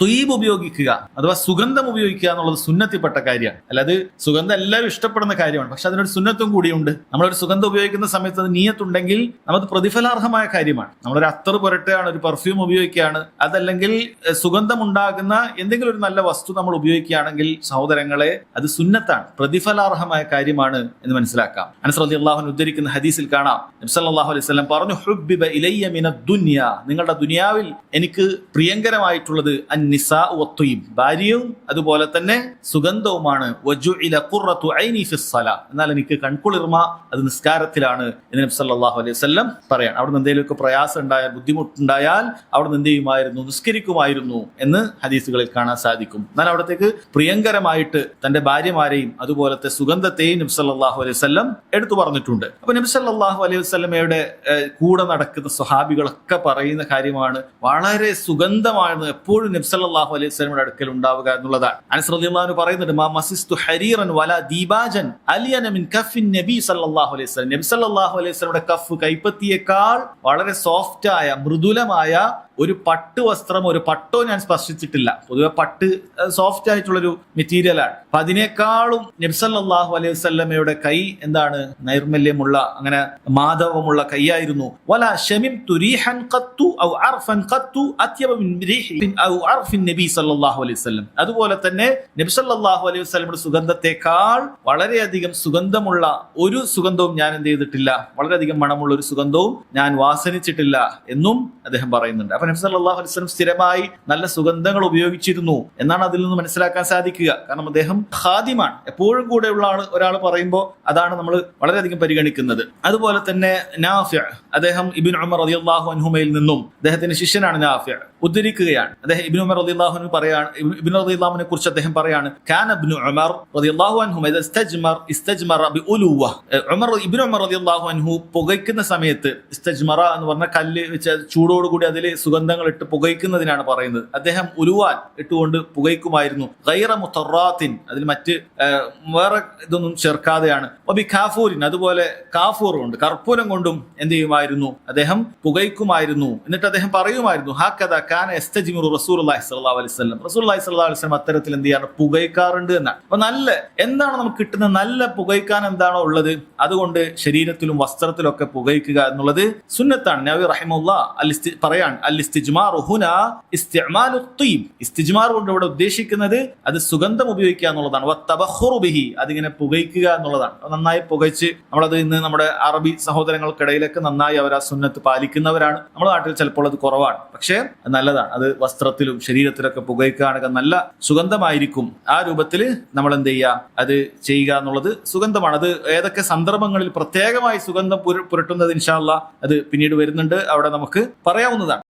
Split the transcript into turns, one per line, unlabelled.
ത്വീബ് ഉപയോഗിക്കുക അഥവാ സുഗന്ധം ഉപയോഗിക്കുക എന്നുള്ളത് സുന്നത്തിൽപ്പെട്ട കാര്യമാണ്. അല്ലാതെ സുഗന്ധം എല്ലാവരും ഇഷ്ടപ്പെടുന്ന കാര്യമാണ്. പക്ഷെ അതിനൊരു സുന്നത്തും കൂടിയുണ്ട്. നമ്മളൊരു സുഗന്ധം ഉപയോഗിക്കുന്ന സമയത്ത് അത് നീയത്തുണ്ടെങ്കിൽ നമുക്ക് പ്രതിഫലാർഹമായ കാര്യമാണ്. നമ്മളൊരു അത്തർ പുരട്ടുകയാണ് ഒരു പെർഫ്യൂം ഉപയോഗിക്കുകയാണ്. അതല്ലെങ്കിൽ സുഗന്ധം ഉണ്ടാകുന്ന എന്തെങ്കിലും ഒരു നല്ല വസ്തു നമ്മൾ ഉപയോഗിക്കുകയാണെങ്കിൽ സഹോദരങ്ങളെ അത് സുന്നത്താണ്. പ്രതിഫലാർഹമായ കാര്യമാണ് എന്ന് മനസ്സിലാക്കാം. അനസ്രതി അള്ളാഹുൻ ഉദ്ധരിക്കുന്ന ഹദീസിൽ കാണാം. നബ്സല്ലാഹു അലൈഹി സ്വലം പറഞ്ഞു ഹുബ്ബിബ ഇലയ്യ മിന ദുനിയ. നിങ്ങളുടെ ദുനിയാവിൽ എനിക്ക് പ്രിയങ്കരമായിട്ടുള്ളത് വത്വീം ഭാര്യയും അതുപോലെ തന്നെ സുഗന്ധവുമാണ്. എന്നാൽ എനിക്ക് കൺകുളിർമ അത് നിസ്കാരത്തിലാണ് എന്ന് നബി സല്ലല്ലാഹു അലൈഹി വസല്ലം പറയാണ് അവിടെ നിന്ന് എന്തെങ്കിലുമൊക്കെ പ്രയാസം ഉണ്ടായാൽ ബുദ്ധിമുട്ടുണ്ടായാൽ അവിടെ നിന്ന് എന്ത് ചെയ്യുമായിരുന്നു? നിസ്കരിക്കുമായിരുന്നു എന്ന് ഹദീസുകളിൽ കാണാൻ സാധിക്കും. എന്നാൽ അവിടത്തേക്ക് പ്രിയങ്കരമായിട്ട് തന്റെ ഭാര്യമാരെയും അതുപോലത്തെ സുഗന്ധത്തെയും നബി സല്ലല്ലാഹു അലൈഹി വസല്ലം എടുത്തു പറഞ്ഞിട്ടുണ്ട്. അപ്പൊ നബി സല്ലല്ലാഹു അലൈഹി വസ്ലമയുടെ കൂടെ നടക്കുന്ന സ്വഹാബികളൊക്കെ പറയുന്ന കാര്യമാണ് വളരെ സുഗന്ധമാണ് എപ്പോഴും നബി സല്ലല്ലാഹു അലൈഹി സ്വലമിയുടെ അടുക്കൽ ഉണ്ടാവുക എന്നുള്ളതാണ്. അനസ് റളിയല്ലാഹു പറയുന്നുണ്ട് മാ മസിസ്തു ഹരീറൻ വല ദീബാജൻ അലിയന മിൻ കഫിൻ നബി സല്ലല്ലാഹു അലൈഹി വസല്ലം. നബി സല്ലല്ലാഹു അലൈഹി വസല്ലമയുടെ കഫ് കൈപ്പത്തിയേക്കാൾ വളരെ സോഫ്റ്റ് ആയ മൃദുലമായ ഒരു പട്ട് വസ്ത്രം ഒരു പട്ടോ ഞാൻ സ്പർശിച്ചിട്ടില്ല. പൊതുവെ പട്ട് സോഫ്റ്റ് ആയിട്ടുള്ളൊരു മെറ്റീരിയലാണ് അപ്പൊ അതിനേക്കാളും നബ്സല്ലാഹു അലൈഹി വസ്ല്ലമ്മയുടെ കൈ എന്താണ്? നൈർമല്യമുള്ള അങ്ങനെ മാധവമുള്ള കൈയായിരുന്നു. വല ഷമിം തുരീഹൻ ഖത്തു ഔ അർഫൻ റീഹി ഔ അർഫിൻ നബി സല്ലല്ലാഹു അലൈഹി വസല്ലം. അതുപോലെ തന്നെ നബി സല്ലല്ലാഹു അലൈഹി വസല്ലമയുടെ സുഗന്ധത്തെക്കാൾ വളരെയധികം സുഗന്ധമുള്ള ഒരു സുഗന്ധവും ഞാൻ എന്ത് ചെയ്തിട്ടില്ല. വളരെയധികം മണമുള്ള ഒരു സുഗന്ധവും ഞാൻ വാസനിച്ചിട്ടില്ല എന്നും അദ്ദേഹം പറയുന്നുണ്ട്. നബി സല്ലല്ലാഹു അലൈഹി വസല്ലം സ്ഥിരമായി നല്ല സുഗന്ധങ്ങൾ ഉപയോഗിച്ചിരുന്നു എന്നാണ് അതിൽ നിന്ന് മനസ്സിലാക്കാൻ സാധിക്കുക. കാരണം അദ്ദേഹം ഖാദിമാണ്. എപ്പോഴും കൂടെയുള്ള ആൾ ഒരാൾ പറയുമ്പോൾ അതാണ് നമ്മൾ വളരെയധികം പരിഗണിക്കുന്നത്. അതുപോലെ തന്നെ നാഫിയ അദ്ദേഹം ഇബിൻ ഉമർ റളിയല്ലാഹു അൻഹുമയിൽ നിന്നും അദ്ദേഹത്തിന്റെ ശിഷ്യനാണ് നാഫിയ ഉദ്ധരിക്കുകയാണ്. അദ്ദേഹം ഇബിൻ ഉമർ റളിയല്ലാഹു അൻഹു പറയാണ് ഇബിൻ റളിയല്ലാഹുവിനെ കുറിച്ച് അദ്ദേഹം പറയാണ് ഖാൻ ഇബ്നു ഉമർ അൻഹു ഇദ ഇസ്തജ്മർ ഉമർ ഇബ്നു ഉമർ റളിയല്ലാഹു അൻഹു പുകയ്ക്കുന്ന സമയത്ത് ഇസ്തജ്മറ എന്ന് പറഞ്ഞ കല്ല് വെച്ച് ചൂടോടുകൂടി അതിൽ സുഗന്ധങ്ങൾ ഇട്ട് പുകയ്ക്കുന്നതിനാണ് പറയുന്നത്. അദ്ദേഹം ഉലുവാൻ ഇട്ടുകൊണ്ട് പുകയ്ക്കുമായിരുന്നു. ഗൈറ മുത്തറാത്തിൻ അതിൽ മറ്റ് വേറെ ഇതൊന്നും ചേർക്കാതെയാണ്. ഒബി കാഫൂരിൻ അതുപോലെ കാഫൂർ കൊണ്ട് കർപ്പൂരം കൊണ്ടും എന്ത് ചെയ്യുമായിരുന്നു? അദ്ദേഹം പുകയ്ക്കുമായിരുന്നു. എന്നിട്ട് അദ്ദേഹം പറയുമായിരുന്നു ഹാക്കഥ കാന എസ്തജിമുറു റസൂലുള്ളാഹി സ്വല്ലല്ലാഹു അലൈഹി വസല്ലം. റസൂലുള്ളാഹി സ്വല്ലല്ലാഹു അലൈഹി വസല്ലം അത്തരത്തിൽ എന്ത് ചെയ്യാറ്? പുകയ്ക്കാറുണ്ട് എന്നാണ്. അപ്പൊ നല്ല എന്താണ് നമുക്ക് കിട്ടുന്ന നല്ല പുകയ്ക്കാൻ എന്താണോ ഉള്ളത്? അതുകൊണ്ട് ശരീരത്തിലും വസ്ത്രത്തിലും ഒക്കെ പുകയ്ക്കുക എന്നുള്ളത് സുന്നത്താണ്. നബി റഹിമുള്ള അൽ പറയാണ് അലി ഇസ്തിജ്മാർ കൊണ്ട് ഇവിടെ ഉദ്ദേശിക്കുന്നത് അത് സുഗന്ധം ഉപയോഗിക്കുക എന്നുള്ളതാണ്. ബിഹി അതിങ്ങനെ പുകയ്ക്കുക എന്നുള്ളതാണ്. നന്നായി പുകച്ച് നമ്മളത് ഇന്ന് നമ്മുടെ അറബി സഹോദരങ്ങൾക്കിടയിലൊക്കെ നന്നായി അവർ ആ സുന്നത്ത് പാലിക്കുന്നവരാണ്. നമ്മുടെ നാട്ടിൽ ചിലപ്പോൾ അത് കുറവാണ്. പക്ഷേ നല്ലതാണ്. അത് വസ്ത്രത്തിലും ശരീരത്തിലൊക്കെ പുകയ്ക്കുകയാണെങ്കിൽ നല്ല സുഗന്ധമായിരിക്കും. ആ രൂപത്തിൽ നമ്മൾ എന്ത് ചെയ്യുക? അത് ചെയ്യുക എന്നുള്ളത് സുഗന്ധമാണ്. അത് ഏതൊക്കെ സന്ദർഭങ്ങളിൽ പ്രത്യേകമായി സുഗന്ധം പുര- പുരട്ടുന്നത് ഇൻഷാല്ല അത് പിന്നീട് വരുന്നുണ്ട്. അവിടെ നമുക്ക് പറയാവുന്നതാണ്.